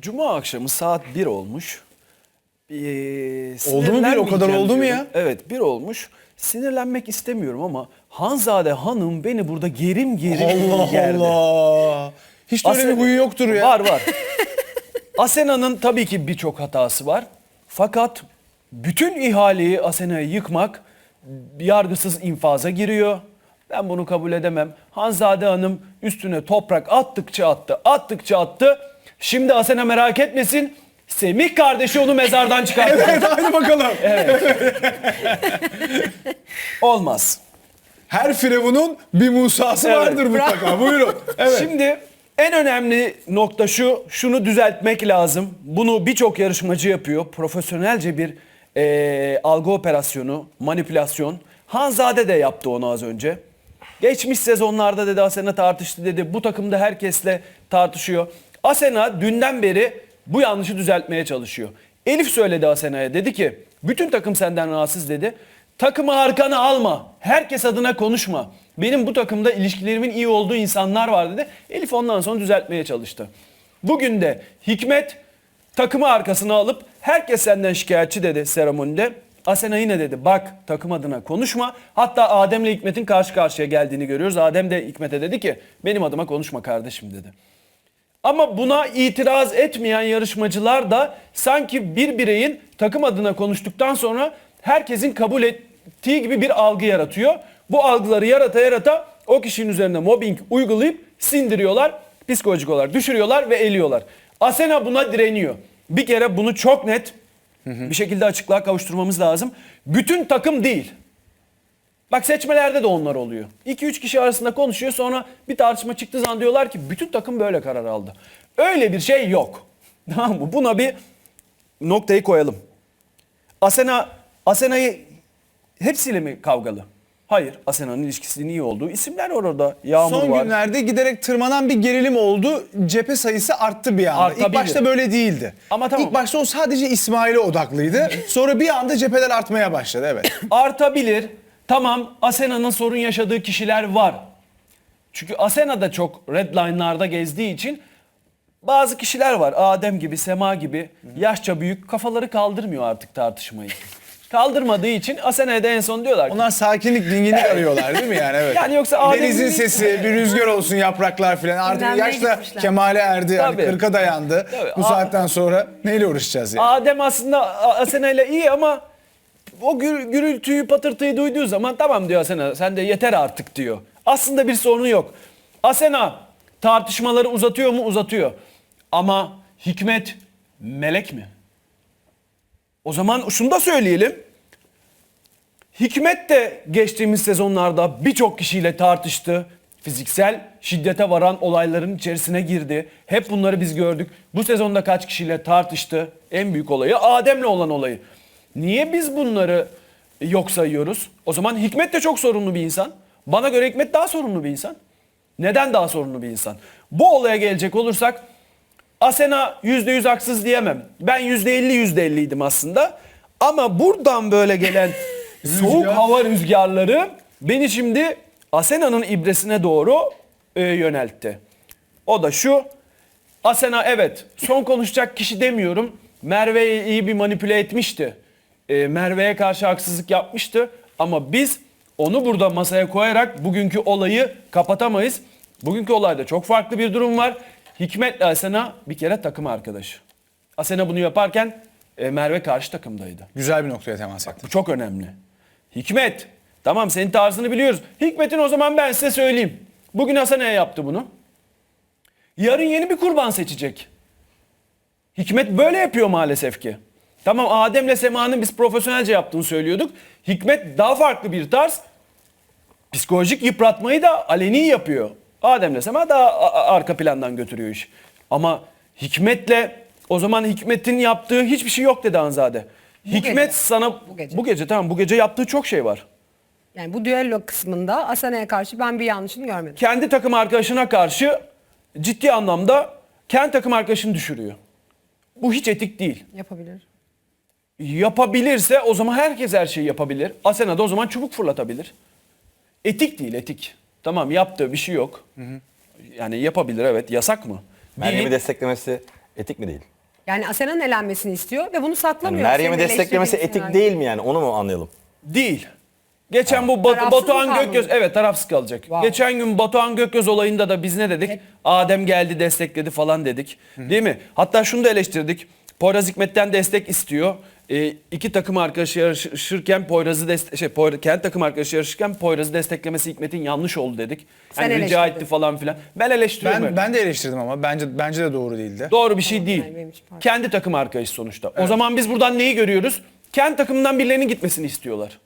Cuma akşamı saat 1 olmuş. Ee, Oldu mu bir? O kadar oldu mu ya? Evet 1 olmuş. Sinirlenmek istemiyorum ama Hanzade Hanım beni burada gerim gerim Allah gerdi. Allah. Hiç de öyle Asena- bir huyu yoktur ya. Var var. Asena'nın tabii ki birçok hatası var. Fakat bütün ihaleyi Asena'ya yıkmak yargısız infaza giriyor. Ben bunu kabul edemem. Hanzade Hanım üstüne toprak attıkça attı, attıkça attı. Şimdi Asena merak etmesin. Semih kardeşi onu mezardan çıkarttı. Evet hadi bakalım. Olmaz. Her firavunun bir Musa'sı Evet. vardır mutlaka. Buyurun. Evet. Şimdi en önemli nokta şu, şunu düzeltmek lazım. Bunu birçok yarışmacı yapıyor. Profesyonelce bir eee, algı operasyonu, manipülasyon. Hanzade de yaptı onu az önce. Geçmiş sezonlarda dedi Asena tartıştı dedi. Bu takımda herkesle tartışıyor. Asena dünden beri bu yanlışı düzeltmeye çalışıyor. Elif söyledi Asena'ya dedi ki bütün takım senden rahatsız dedi. Takımı arkana alma. Herkes adına konuşma. Benim bu takımda ilişkilerimin iyi olduğu insanlar var dedi. Elif ondan sonra düzeltmeye çalıştı. Bugün de Hikmet takımı arkasına alıp herkes senden şikayetçi dedi seremonide. Asena yine dedi bak takım adına konuşma. Hatta Adem'le Hikmet'in karşı karşıya geldiğini görüyoruz. Adem de Hikmet'e dedi ki benim adıma konuşma kardeşim dedi. Ama buna itiraz etmeyen yarışmacılar da sanki bir bireyin takım adına konuştuktan sonra herkesin kabul ettiği gibi bir algı yaratıyor. Bu algıları yarata yarata o kişinin üzerine mobbing uygulayıp sindiriyorlar, psikolojik olarak düşürüyorlar ve eliyorlar. Asena buna direniyor. Bir kere bunu çok net bir şekilde açıklığa kavuşturmamız lazım. Bütün takım değil. Bak seçmelerde de onlar oluyor. 2-3 kişi arasında konuşuyor sonra bir tartışma çıktığı zaman diyorlar ki bütün takım böyle karar aldı. Öyle bir şey yok. Tamam mı? Buna bir noktayı koyalım. Asena Asena'yı hepsiyle mi kavgalı? Hayır. Asena'nın ilişkisinin iyi olduğu isimler var orada. Yağmur Son var. günlerde giderek tırmanan bir gerilim oldu. Cephe sayısı arttı bir anda. Artabilir. İlk başta böyle değildi. Ama tamam. İlk başta o sadece İsmail'e odaklıydı. Sonra bir anda cepheler artmaya başladı evet. Artabilir. Tamam Asena'nın sorun yaşadığı kişiler var. Çünkü Asena da çok redline'larda gezdiği için bazı kişiler var. Adem gibi, Sema gibi yaşça büyük kafaları kaldırmıyor artık tartışmayı. Kaldırmadığı için Asena'ya da en son diyorlar ki Onlar sakinlik, dinginlik arıyorlar değil mi yani? Evet. Yani yoksa Adem'in- Denizin sesi, bir rüzgar olsun yapraklar falan. Artık Dinlenmeye yaş da gitmişler. kemale erdi. Yani Tabii. 40'a dayandı. Tabii. Bu A- saatten sonra neyle uğraşacağız yani? Adem aslında Asena ile iyi ama o gür- gürültüyü patırtıyı duyduğu zaman tamam diyor Asena sen de yeter artık diyor. Aslında bir sorunu yok. Asena tartışmaları uzatıyor mu? Uzatıyor. Ama Hikmet melek mi? O zaman şunu da söyleyelim. Hikmet de geçtiğimiz sezonlarda birçok kişiyle tartıştı. Fiziksel şiddete varan olayların içerisine girdi. Hep bunları biz gördük. Bu sezonda kaç kişiyle tartıştı? En büyük olayı Adem'le olan olayı. Niye biz bunları yok sayıyoruz? O zaman Hikmet de çok sorunlu bir insan. Bana göre Hikmet daha sorunlu bir insan. Neden daha sorunlu bir insan? Bu olaya gelecek olursak Asena %100 haksız diyemem. Ben %50 %50'ydim aslında. Ama buradan böyle gelen soğuk hava rüzgarları beni şimdi Asena'nın ibresine doğru e, yöneltti. O da şu. Asena evet son konuşacak kişi demiyorum. Merve'yi iyi bir manipüle etmişti. E, Merve'ye karşı haksızlık yapmıştı. Ama biz onu burada masaya koyarak bugünkü olayı kapatamayız. Bugünkü olayda çok farklı bir durum var. Hikmet'le Asena bir kere takım arkadaşı. Asena bunu yaparken e, Merve karşı takımdaydı. Güzel bir noktaya temas ettin. Bu çok önemli. Hikmet. Tamam senin tarzını biliyoruz. Hikmet'in o zaman ben size söyleyeyim. Bugün Hasan'a yaptı bunu. Yarın yeni bir kurban seçecek. Hikmet böyle yapıyor maalesef ki. Tamam Adem'le Sema'nın biz profesyonelce yaptığını söylüyorduk. Hikmet daha farklı bir tarz. Psikolojik yıpratmayı da aleni yapıyor. Adem'le Sema daha arka plandan götürüyor iş. Ama Hikmet'le o zaman Hikmet'in yaptığı hiçbir şey yok dedi Anzade. Hikmet gece. sana Bu gece. bu gece tamam bu gece yaptığı çok şey var. Yani bu düello kısmında Asena'ya karşı ben bir yanlışını görmedim. Kendi takım arkadaşına karşı ciddi anlamda kendi takım arkadaşını düşürüyor. Bu hiç etik değil. Yapabilir. Yapabilirse o zaman herkes her şeyi yapabilir. Asena da o zaman çubuk fırlatabilir. Etik değil etik. Tamam yaptığı bir şey yok. Yani yapabilir evet. Yasak mı? Meryem'i Değil. desteklemesi Etik mi değil? Yani Asena'nın elenmesini istiyor ve bunu Yani saklamıyor. Meryem'i desteklemesi etik değil mi yani? Onu mu anlayalım? Değil. Geçen bu Batu- Tarafsız mı Batuhan? Gökgöz evet tarafsız kalacak. Wow. Geçen gün Batuhan Gökgöz olayında da biz ne dedik? Adem geldi destekledi falan dedik. Değil mi? Hatta şunu da eleştirdik. Poyraz Hikmet'ten destek istiyor. Ee, iki takım arkadaşı yarışırken Poyraz'ı deste- şey Poyraz, kendi takım arkadaşı yarışırken Poyraz'ı desteklemesi Hikmet'in yanlış oldu dedik. Sen Hani rica eleştirdin. etti falan filan. Ben eleştiriyorum. Ben ben de eleştirdim ama bence bence de doğru değildi. Doğru bir şey değil. benim için Kendi takım arkadaşı sonuçta. O zaman biz buradan neyi görüyoruz? Kendi takımından birilerinin gitmesini istiyorlar.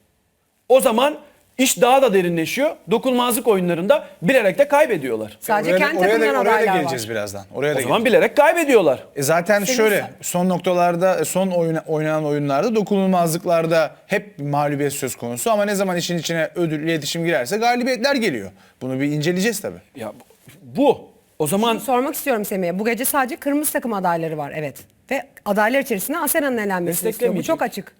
O zaman iş daha da derinleşiyor. Dokunulmazlık oyunlarında bilerek de kaybediyorlar. Sadece oraya, kendi oraya, da, oraya da adaylar geleceğiz var. birazdan. Oraya da O zaman geleceğiz. bilerek kaybediyorlar. E zaten Senin şöyle sen- son noktalarda son oyna- oynanan oyunlarda dokunulmazlıklarda hep mağlubiyet söz konusu ama ne zaman işin içine ödül iletişim girerse galibiyetler geliyor. Bunu bir inceleyeceğiz tabii. Ya bu. O zaman Sormak istiyorum Semih'e. Bu gece sadece kırmızı takım adayları var evet. Ve adaylar içerisinde Asena'nın elenmesini istiyor. Bu Desteklemeyecek. çok açık.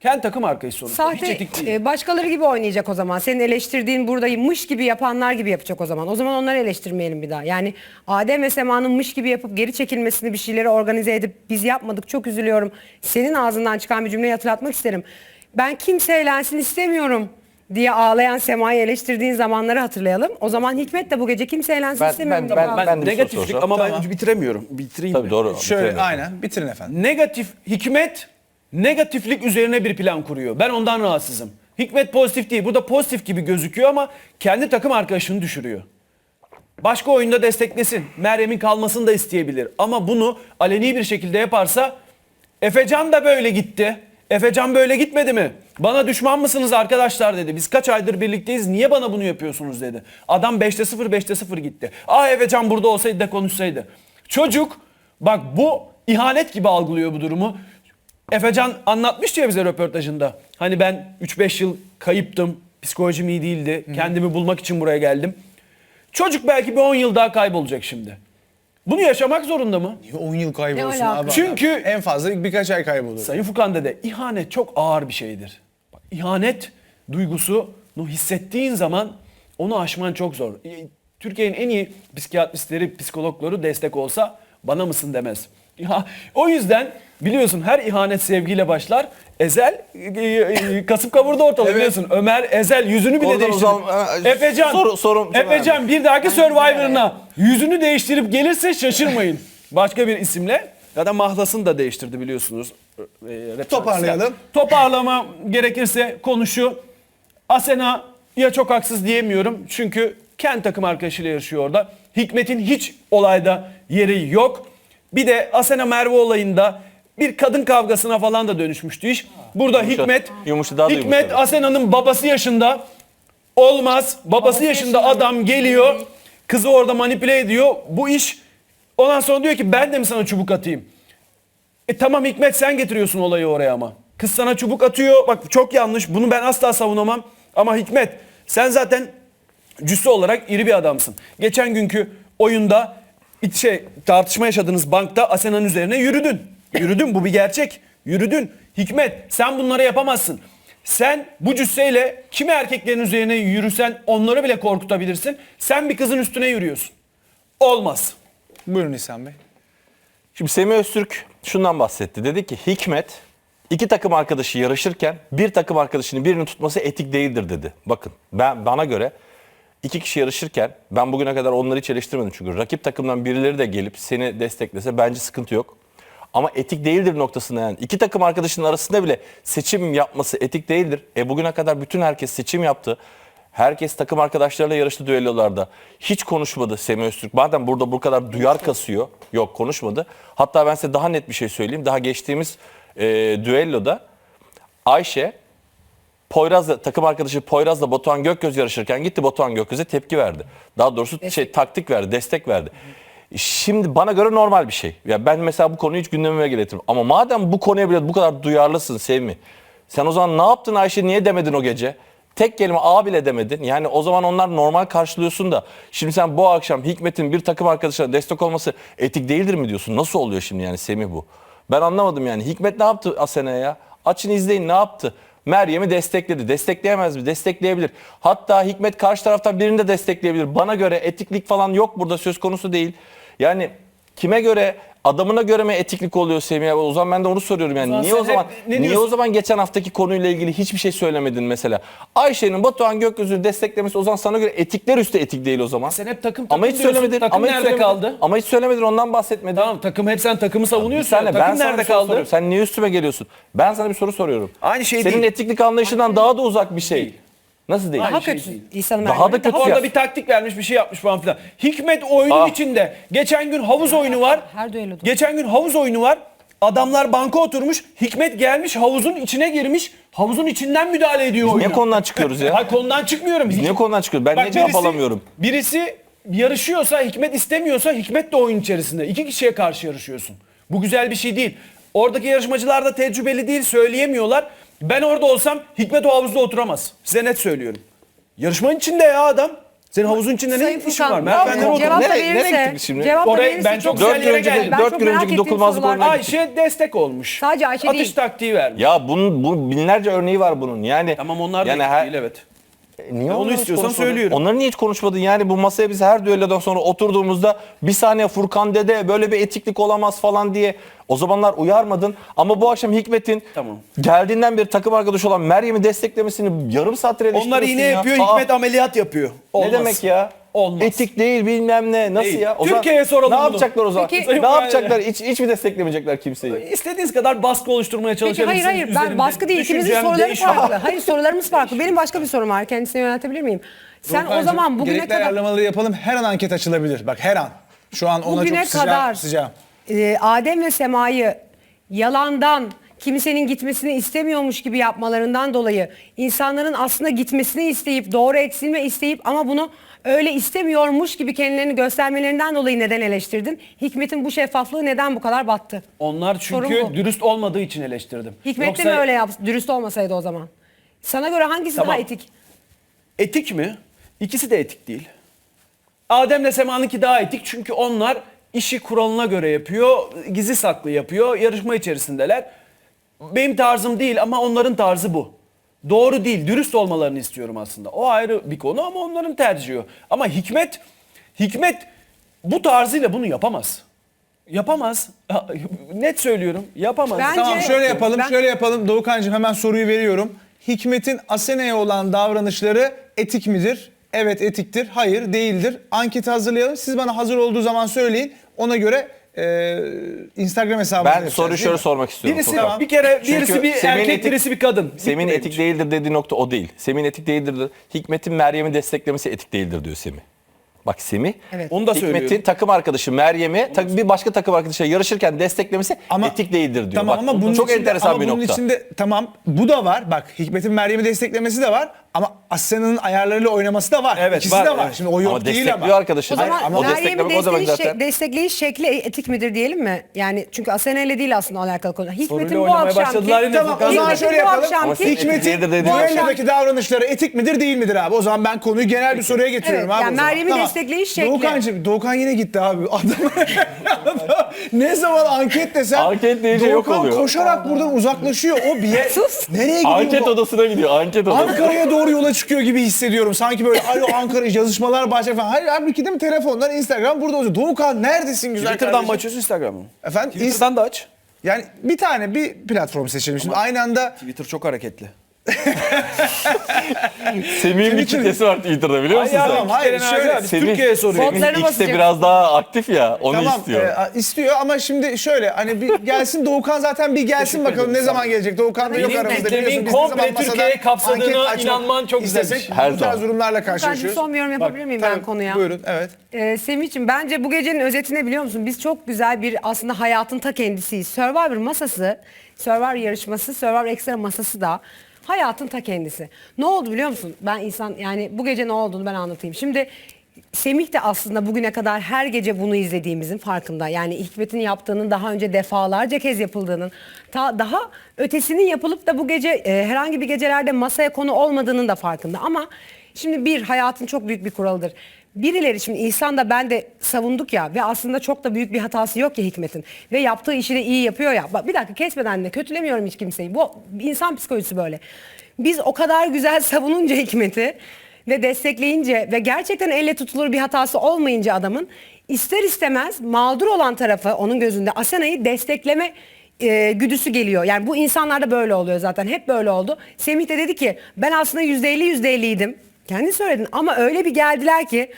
Kendi takım arkadaşı sonuçta. Hiç Sahte etik değil. e, başkaları gibi oynayacak o zaman. Senin eleştirdiğin buradaymış gibi yapanlar gibi yapacak o zaman. O zaman onları eleştirmeyelim bir daha. Yani Adem ve Sema'nın mış gibi yapıp geri çekilmesini bir şeyleri organize edip biz yapmadık çok üzülüyorum. Senin ağzından çıkan bir cümleyi hatırlatmak isterim. Ben kimse eğlensin istemiyorum diye ağlayan Sema'yı eleştirdiğin zamanları hatırlayalım. O zaman Hikmet de bu gece kimse eğlensin Ben- istemiyorum. ben- diye ben- ağladı. ben de bir soru negatiflik soracağım. ama Tamam. ben bitiremiyorum. Bitireyim Tabii mi? doğru. Şöyle bitirelim. aynen bitirin efendim. Negatif hikmet negatiflik üzerine bir plan kuruyor. Ben ondan rahatsızım. Hikmet pozitif değil. Burada pozitif gibi gözüküyor ama kendi takım arkadaşını düşürüyor. Başka oyunda desteklesin. Meryem'in kalmasını da isteyebilir. Ama bunu aleni bir şekilde yaparsa Efecan da böyle gitti. Efecan böyle gitmedi mi? Bana düşman mısınız arkadaşlar dedi. Biz kaç aydır birlikteyiz. Niye bana bunu yapıyorsunuz dedi. Adam 5'te 0 5'te 0 gitti. Ah Efecan burada olsaydı da konuşsaydı. Çocuk bak bu ihanet gibi algılıyor bu durumu. Efecan anlatmıştı ya bize röportajında. Hani ben 3-5 yıl kayıptım. Psikolojim iyi değildi. Kendimi bulmak için buraya geldim. Çocuk belki bir 10 yıl daha kaybolacak şimdi. Bunu yaşamak zorunda mı? Niye 10 yıl Ne alaka? abi? Çünkü- en fazla birkaç ay kaybolur. Sayın Furkan dede ihanet çok ağır bir şeydir. Bak, ihanet duygusunu hissettiğin zaman onu aşman çok zor. E, Türkiye'nin en iyi psikiyatristleri, psikologları destek olsa bana mısın demez. Ya, o yüzden biliyorsun her ihanet sevgiyle başlar. Ezel e, e, kasıp kavurdu ortalığı Evet. biliyorsun. Ömer Ezel yüzünü bile Oradan değiştirdi. e, Efecan, soru- sorum- Efecan bir dahaki Survivor'ına yüzünü değiştirip gelirse şaşırmayın. Başka bir isimle. Ya da mahlasını da değiştirdi biliyorsunuz. E, rap Toparlayalım. şarkısı. Toparlama gerekirse konuşu. Asena'ya çok haksız diyemiyorum. Çünkü kendi takım arkadaşıyla yarışıyor orada. Hikmet'in hiç olayda yeri yok. Bir de Asena Merve olayında bir kadın kavgasına falan da dönüşmüştü iş. Burada Yumuşa- Hikmet, yumuşa- daha da Hikmet yumuşadı. Asena'nın babası yaşında. Olmaz. Babası yaşında adam geliyor. Kızı orada manipüle ediyor. Bu iş ondan sonra diyor ki ben de mi sana çubuk atayım? E tamam Hikmet sen getiriyorsun olayı oraya ama. Kız sana çubuk atıyor. Bak çok yanlış. Bunu ben asla savunamam. Ama Hikmet sen zaten cüsse olarak iri bir adamsın. Geçen günkü oyunda şey tartışma yaşadığınız bankta Asena'nın üzerine yürüdün. Yürüdün bu bir gerçek. Yürüdün. Hikmet sen bunları yapamazsın. Sen bu cüsseyle kimi erkeklerin üzerine yürüsen onları bile korkutabilirsin. Sen bir kızın üstüne yürüyorsun. Olmaz. Buyurun İhsan Bey. Şimdi Semih Öztürk şundan bahsetti. Dedi ki Hikmet iki takım arkadaşı yarışırken bir takım arkadaşının birini tutması etik değildir dedi. Bakın ben bana göre iki kişi yarışırken ben bugüne kadar onları hiç eleştirmedim çünkü rakip takımdan birileri de gelip seni desteklese bence sıkıntı yok. Ama etik değildir noktasında yani iki takım arkadaşının arasında bile seçim yapması etik değildir. E bugüne kadar bütün herkes seçim yaptı. Herkes takım arkadaşlarıyla yarıştı düellolarda. Hiç konuşmadı Semih Öztürk. Madem burada bu kadar duyar kasıyor. Yok konuşmadı. Hatta ben size daha net bir şey söyleyeyim. Daha geçtiğimiz e, düelloda Ayşe Poyraz'la takım arkadaşı Poyraz'la Batuhan Gökgöz yarışırken gitti Batuhan Gökgöz'e tepki verdi. Daha doğrusu şey taktik verdi, destek verdi. Şimdi bana göre normal bir şey. Ya ben mesela bu konuyu hiç gündemime getirdim. Ama madem bu konuya bile bu kadar duyarlısın Sevmi. Sen o zaman ne yaptın Ayşe niye demedin o gece? Tek kelime A bile demedin. Yani o zaman onlar normal karşılıyorsun da. Şimdi sen bu akşam Hikmet'in bir takım arkadaşına destek olması etik değildir mi diyorsun? Nasıl oluyor şimdi yani Semih bu? Ben anlamadım yani. Hikmet ne yaptı Asena'ya ya? Açın izleyin ne yaptı? Meryem'i destekledi. Destekleyemez mi? Destekleyebilir. Hatta Hikmet karşı taraftan birini de destekleyebilir. Bana göre etiklik falan yok burada söz konusu değil. Yani kime göre adamına göre mi etiklik oluyor Semih abi? O zaman ben de onu soruyorum yani. zaman niye sen o zaman ne niye o zaman geçen haftaki konuyla ilgili hiçbir şey söylemedin mesela? Ayşe'nin Batuhan Gökyüzü'nü desteklemesi o zaman sana göre etikler üstü etik değil o zaman. Sen hep takım ama takım hiç diyorsun. söylemedin. Takım ama hiç nerede söylemedin. kaldı? Ama hiç söylemedin ondan bahsetmedin. Tamam takım hep sen takımı savunuyorsun. saniye, ya. ben Takım sana nerede kaldı? soruyorum. Sen niye üstüme geliyorsun? Ben sana bir soru soruyorum. Aynı şey Senin değil. etiklik anlayışından daha da uzak bir şey. Nasıl değil? Daha şey kötü. İhsan'ın Daha da kötü Orada ya. bir taktik vermiş bir şey yapmış falan filan. Hikmet oyunun Ah. içinde. Geçen gün havuz oyunu var. Her düelloda. Geçen gün havuz oyunu var. Adamlar banka oturmuş. Hikmet gelmiş havuzun içine girmiş. Havuzun içinden müdahale ediyor Biz niye oyuna. konudan çıkıyoruz ya? Hayır konudan çıkmıyorum. Biz niye konudan çıkıyoruz? Ben Bak niye cevap alamıyorum? Birisi yarışıyorsa Hikmet istemiyorsa Hikmet de oyun içerisinde. İki kişiye karşı yarışıyorsun. Bu güzel bir şey değil. Oradaki yarışmacılar da tecrübeli değil söyleyemiyorlar. Ben orada olsam Hikmet o havuzda oturamaz. Size net söylüyorum. Yarışmanın içinde ya adam. Senin havuzun içinde ne Sayın işin Furkan, var? Merdivenlere cevap otur. da Nereye- nereye verirse, gittik şimdi? cevap da Oraya- verirse ben çok güzel güzel yere yere geldim. geldi. Ben dört çok gün merak önceki ettiğim dokunulmazlık sorular oyununa. Ayşe destek olmuş. Sadece Ayşe Atış değil. taktiği vermiş. Ya bunun bu binlerce örneği var bunun. Yani Tamam onlar da yani her- değil evet. Niye Onu onları hiç istiyorsan söylüyorum. Onları niye hiç konuşmadın? Yani bu masaya biz her düellodan sonra oturduğumuzda bir saniye Furkan dede böyle bir etiklik olamaz falan diye o zamanlar uyarmadın. Ama bu akşam Hikmet'in Tamam. geldiğinden beri takım arkadaşı olan Meryem'i desteklemesini yarım saattir eleştiriyorsun Onlar iğne ya. yapıyor, Aa, Hikmet ameliyat yapıyor. Olmaz. Ne demek ya? Olmaz. Etik değil bilmem ne. Nasıl Değil. ya? O zaman Türkiye'ye soralım Ne bunu. yapacaklar o zaman? Peki- ne yapacaklar? Hiç, hiç mi desteklemeyecekler kimseyi? İstediğiniz kadar baskı oluşturmaya Peki çalışabilirsiniz. hayır hayır ben baskı değil ikimizin düşüncem soruları değişmiyor. farklı. Hayır sorularımız farklı. Benim başka bir sorum var kendisine yöneltebilir miyim? Sen o zaman bugüne gerekli kadar ayarlamaları yapalım. Her an anket açılabilir. Bak her an. Şu an ona bugüne çok sıcak, kadar sıcağım. e, Adem ve Sema'yı yalandan kimsenin gitmesini istemiyormuş gibi yapmalarından dolayı insanların aslında gitmesini isteyip doğru eksilme isteyip ama bunu öyle istemiyormuş gibi kendilerini göstermelerinden dolayı neden eleştirdin? Hikmet'in bu şeffaflığı neden bu kadar battı? Onlar çünkü bu. dürüst olmadığı için eleştirdim. Hikmet de Yoksa mi öyle yaptı? Dürüst olmasaydı o zaman. Sana göre hangisi Tamam. daha etik? Etik mi? İkisi de etik değil. Adem'le Sema'nınki daha etik çünkü onlar işi kuralına göre yapıyor, gizli saklı yapıyor, yarışma içerisindeler. Benim tarzım değil ama onların tarzı bu. Doğru değil, dürüst olmalarını istiyorum aslında. O ayrı bir konu ama onların tercihi. Ama Hikmet, Hikmet bu tarzıyla bunu yapamaz. Yapamaz. Net söylüyorum, yapamaz. Bence- Tamam şöyle yapalım, Ben- şöyle yapalım. Doğukancığım hemen soruyu veriyorum. Hikmet'in Asena'ya olan davranışları etik midir? Evet etiktir. Hayır değildir. Anketi hazırlayalım. Siz bana hazır olduğu zaman söyleyin. Ona göre e, Instagram hesabımızı Ben değil şöyle sormak istiyorum. Birisi Furkan. bir kere birisi Çünkü bir Semih'in erkek, etik- birisi bir kadın. Semih'in Bitti etik değildir dediği nokta o değil. Semih'in etik değildir. Hikmet'in Meryem'i desteklemesi etik değildir diyor Semih. Bak Semih, Evet. Onu da Hikmet'in takım arkadaşı Meryem'i tak- bir başka takım arkadaşıyla yarışırken desteklemesi etik değildir diyor. Tamam Bak, ama bunun çok içinde, enteresan ama bir bunun nokta. içinde tamam bu da var. Bak Hikmet'in Meryem'i desteklemesi de var ama Asena'nın ayarlarıyla oynaması da var. Evet, İkisi var, de var. evet. Şimdi o yok Ama değil destekliyor ama. arkadaşı. O zaman ama o Meryem'i desteklemek o demek destekleyiş, zaten. şek- destekleyiş şekli etik midir diyelim mi? Yani çünkü Asena ile değil aslında alakalı konu. Hikmet'in bu oynamaya akşamki... başladılar yine Tamam o zaman Hikmet'in şöyle bu yapalım. akşamki- Ama Hikmet'in Hikmet'in dedi- düellodaki davranışları etik midir değil midir abi? O zaman ben konuyu genel bir soruya getiriyorum Evet, abi. yani o zaman. Meryem'i destekleyiş şekli. Doğukancığım, Doğukan yine gitti abi. Adam, adam ne zaman anket desem Anket deyince yok Doğukan oluyor. koşarak buradan uzaklaşıyor. O bir yer. Sus. Nereye gidiyor? Anket bu? odasına gidiyor. Anket odası. Ankara'ya doğru yola çıkıyor gibi hissediyorum. Sanki böyle alo Ankara yazışmalar başlayacak falan. Hayır halbuki değil mi telefondan Instagram burada olacak. Doğukan neredesin güzel Twitter'dan mı kardeşim? açıyorsun Instagram'ı mı? Efendim? Twitter'dan da aç. Yani bir tane bir platform seçelim. Şimdi aynı anda Twitter çok hareketli. Semih'in bir kitlesi var Twitter'da biliyor musun Ay sen? yavrum, hayır, Hayır, şöyle, şöyle, Semih- Türkiye'ye. Kodlarını Semih X'te basacak. biraz daha aktif ya. Onu Tamam istiyor. e, istiyor ama şimdi şöyle hani bir gelsin Doğukan zaten bir gelsin bakalım ne zaman gelecek. Doğukan da yok Benim aramızda beklemin biliyorsun. Biz ne komple zaman masada Türkiye'yi kapsadığına anket açmak inanman çok istesek şey. Her bu tarz zaman. durumlarla Bence karşılaşıyoruz. son bir yorum yapabilir miyim ben Tabii, konuya? Buyurun evet. Ee, Semih'ciğim bence bu gecenin özeti ne biliyor musun? Biz çok güzel bir aslında hayatın ta kendisiyiz. Survivor masası, Survivor yarışması, Survivor Extra masası da hayatın ta kendisi. Ne oldu biliyor musun? Ben insan yani bu gece ne olduğunu ben anlatayım. Şimdi Semih de aslında bugüne kadar her gece bunu izlediğimizin farkında. Yani Hikmet'in yaptığının daha önce defalarca kez yapıldığının, ta, daha ötesinin yapılıp da bu gece e, herhangi bir gecelerde masaya konu olmadığının da farkında. Ama şimdi bir hayatın çok büyük bir kuralıdır. Birileri şimdi İhsan da ben de savunduk ya ve aslında çok da büyük bir hatası yok ya Hikmet'in. Ve yaptığı işi de iyi yapıyor ya. Bak bir dakika kesmeden de kötülemiyorum hiç kimseyi. Bu insan psikolojisi böyle. Biz o kadar güzel savununca Hikmet'i ve destekleyince ve gerçekten elle tutulur bir hatası olmayınca adamın ister istemez mağdur olan tarafı onun gözünde Asena'yı destekleme e, güdüsü geliyor. Yani bu insanlarda böyle oluyor zaten. Hep böyle oldu. Semih de dedi ki ben aslında %50 %50'ydim. Kendi söyledin ama öyle bir geldiler ki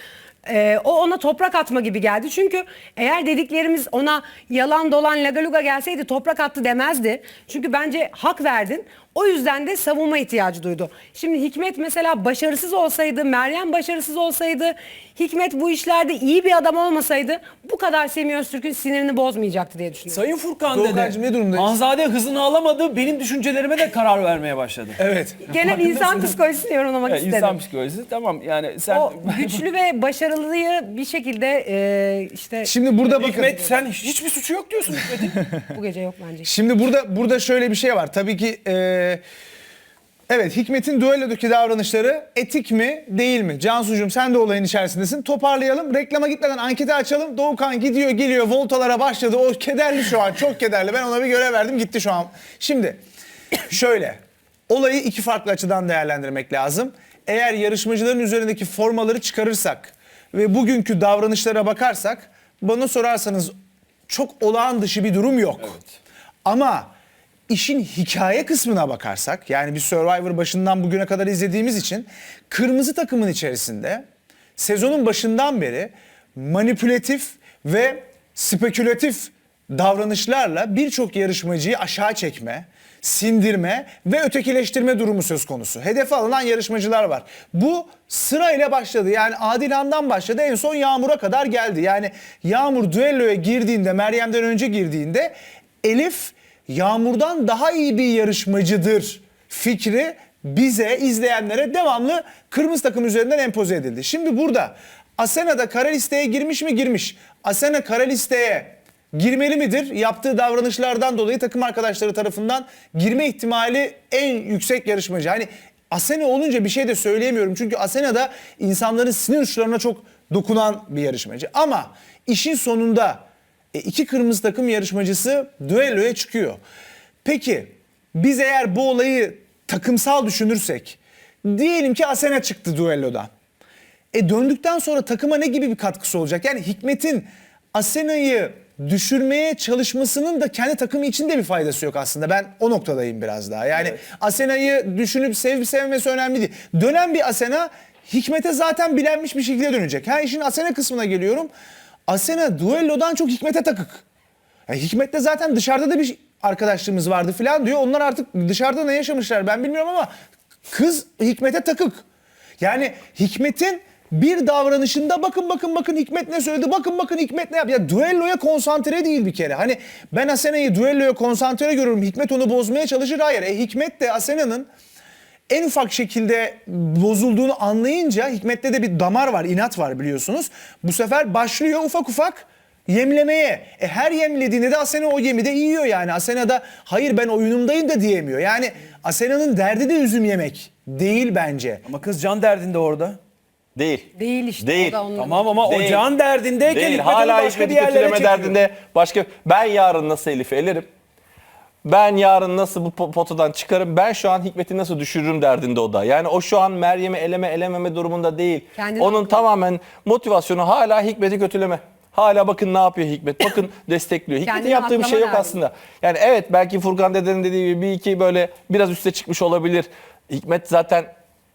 e, o ona toprak atma gibi geldi. Çünkü eğer dediklerimiz ona yalan dolan lagaluga gelseydi toprak attı demezdi. Çünkü bence hak verdin. O yüzden de savunma ihtiyacı duydu. Şimdi Hikmet mesela başarısız olsaydı, Meryem başarısız olsaydı, Hikmet bu işlerde iyi bir adam olmasaydı bu kadar Semih Öztürk'ün sinirini bozmayacaktı diye düşünüyorum. Sayın Furkan Doğukancığım, ne durumdayız? Hanzade hızını alamadı. Benim düşüncelerime de karar vermeye başladı. Evet. Genel insan psikolojisini yorumlamak Ya, istedim. insan psikolojisi tamam yani sen... O güçlü ve başarılıyı bir şekilde e, işte Şimdi burada bakın. Hikmet sen hiç- hiçbir suçu yok diyorsun Hikmet'in. bu gece yok bence. Şimdi burada burada şöyle bir şey var. Tabii ki e, evet Hikmet'in düellodaki davranışları etik mi değil mi? Cansucuğum sen de olayın içerisindesin. Toparlayalım. Reklama gitmeden anketi açalım. Doğukan gidiyor geliyor voltalara başladı. O kederli şu an çok kederli. Ben ona bir görev verdim gitti şu an. Şimdi şöyle olayı iki farklı açıdan değerlendirmek lazım. Eğer yarışmacıların üzerindeki formaları çıkarırsak ve bugünkü davranışlara bakarsak bana sorarsanız çok olağan dışı bir durum yok. Ama işin hikaye kısmına bakarsak yani bir Survivor başından bugüne kadar izlediğimiz için kırmızı takımın içerisinde sezonun başından beri manipülatif ve spekülatif davranışlarla birçok yarışmacıyı aşağı çekme, sindirme ve ötekileştirme durumu söz konusu. Hedefe alınan yarışmacılar var. Bu sırayla başladı. Yani Adilhan'dan başladı en son Yağmur'a kadar geldi. Yani Yağmur düelloya girdiğinde, Meryem'den önce girdiğinde Elif Yağmur'dan daha iyi bir yarışmacıdır fikri bize, izleyenlere devamlı kırmızı takım üzerinden empoze edildi. Şimdi burada Asena da kara listeye girmiş mi? Girmiş. Asena kara listeye girmeli midir? Yaptığı davranışlardan dolayı takım arkadaşları tarafından girme ihtimali en yüksek yarışmacı. Hani Asena olunca bir şey de söyleyemiyorum. Çünkü Asena da insanların sinir uçlarına çok dokunan bir yarışmacı. Ama işin sonunda e, iki kırmızı takım yarışmacısı düelloya çıkıyor. Peki biz eğer bu olayı takımsal düşünürsek diyelim ki Asena çıktı düellodan. E döndükten sonra takıma ne gibi bir katkısı olacak? Yani Hikmet'in Asena'yı düşürmeye çalışmasının da kendi takımı için de bir faydası yok aslında. Ben o noktadayım biraz daha. Yani Asena'yı düşünüp sevip sevmesi önemli değil. Dönen bir Asena Hikmet'e zaten bilenmiş bir şekilde dönecek. Ha işin Asena kısmına geliyorum. Asena duellodan çok Hikmet'e takık. Ya Hikmet'le zaten dışarıda da bir arkadaşlığımız vardı falan diyor. Onlar artık dışarıda ne yaşamışlar ben bilmiyorum ama kız Hikmet'e takık. Yani Hikmet'in bir davranışında bakın bakın bakın Hikmet ne söyledi bakın bakın Hikmet ne yaptı. Ya düelloya konsantre değil bir kere. Hani ben Asena'yı düelloya konsantre görüyorum. Hikmet onu bozmaya çalışır. Hayır. E, Hikmet de Asena'nın en ufak şekilde bozulduğunu anlayınca Hikmet'te de bir damar var, inat var biliyorsunuz. Bu sefer başlıyor ufak ufak yemlemeye. E her yemlediğinde de Asena o yemi de yiyor yani. Asena da hayır ben oyunumdayım da diyemiyor. Yani Asena'nın derdi de üzüm yemek değil bence. Ama kız can derdinde orada. Değil. Değil işte. Değil. O da onun- Tamam ama o Değil. can derdindeyken Değil. Hala başka bir Hikmet'i yerlere kötüleme çekiyor. derdinde başka. Ben yarın nasıl Elif'i elerim? Ben yarın nasıl bu po- potadan çıkarım? Ben şu an Hikmet'i nasıl düşürürüm derdinde o da. Yani o şu an Meryem'i eleme elememe durumunda değil. Kendini Onun tamamen motivasyonu hala Hikmet'i kötüleme. Hala bakın ne yapıyor Hikmet. Bakın destekliyor. Hikmet'in Kendini yaptığı bir şey yok lazım. aslında. Yani evet belki Furkan dedenin dediği gibi bir iki böyle biraz üste çıkmış olabilir. Hikmet zaten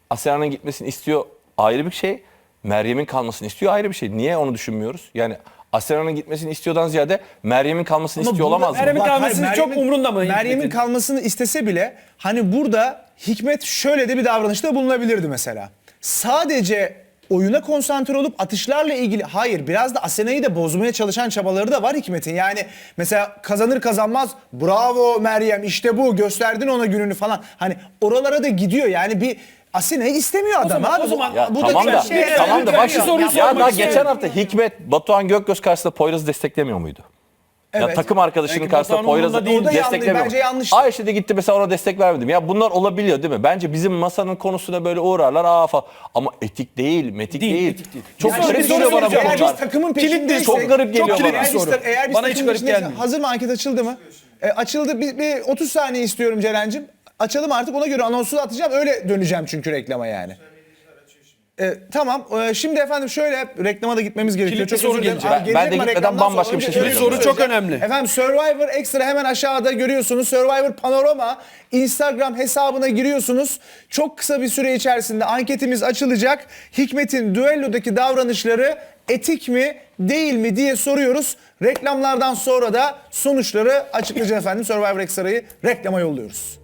Asena'nın gitmesini istiyor ayrı bir şey. Meryem'in kalmasını istiyor ayrı bir şey. Niye onu düşünmüyoruz? Yani Asena'nın gitmesini istiyordan ziyade Meryem'in kalmasını Ama istiyor burada olamaz mı? Meryem'in Bak, kalmasını hayır, çok Meryem'in- umrunda mı Meryem'in kalmasını istese bile hani burada Hikmet şöyle de bir davranışta bulunabilirdi mesela. Sadece oyuna konsantre olup atışlarla ilgili hayır biraz da Asena'yı da bozmaya çalışan çabaları da var Hikmet'in. Yani mesela kazanır kazanmaz bravo Meryem işte bu gösterdin ona gününü falan. Hani oralara da gidiyor yani bir Asena'yı istemiyor adam zaman- abi. o zaman- Ya bu tamam da da, bir şey. tamam da bak şu soruyu ya sormak daha istiyorum. geçen hafta Hikmet Batuhan Gökgöz karşısında Poyraz'ı desteklemiyor muydu? Ya Evet. takım arkadaşının Belki karşısında Poyraz'ı umurunda değil. Da yanlış, desteklemiyor. bence yanlıştı. Ayşe de gitti mesela ona destek vermedim. Ya bunlar olabiliyor değil mi? Bence bizim masanın konusuna böyle uğrarlar aa falan. Ama etik değil, metik Değil, değil. etik değil. Çok Yani garip şimdi geliyor soru bana bu soracağım. Eğer biz takımın bir peşindeysek, Çok garip geliyor kilit bana. bir soru. Eğer biz Bana hiç takımın garip peşindeysek- gelmiyor. Hazır mı anket açıldı mı? E, açıldı. Bir, bir 30 saniye istiyorum Ceren'cim. Açalım artık ona göre anonsu da atacağım. Öyle döneceğim çünkü reklama yani. E, tamam. E, şimdi efendim şöyle reklama da gitmemiz gerekiyor. Kilitli Çok soru gelecek. Ben- ben de gitmeden bambaşka bir şey söyleyeceğim. Soru çok önemli. Efendim Survivor Extra hemen aşağıda görüyorsunuz. Survivor Panorama Instagram hesabına giriyorsunuz. Çok kısa bir süre içerisinde anketimiz açılacak. Hikmet'in düellodaki davranışları etik mi değil mi diye soruyoruz. Reklamlardan sonra da sonuçları açıklayacağız efendim. Survivor Extra'yı reklama yolluyoruz.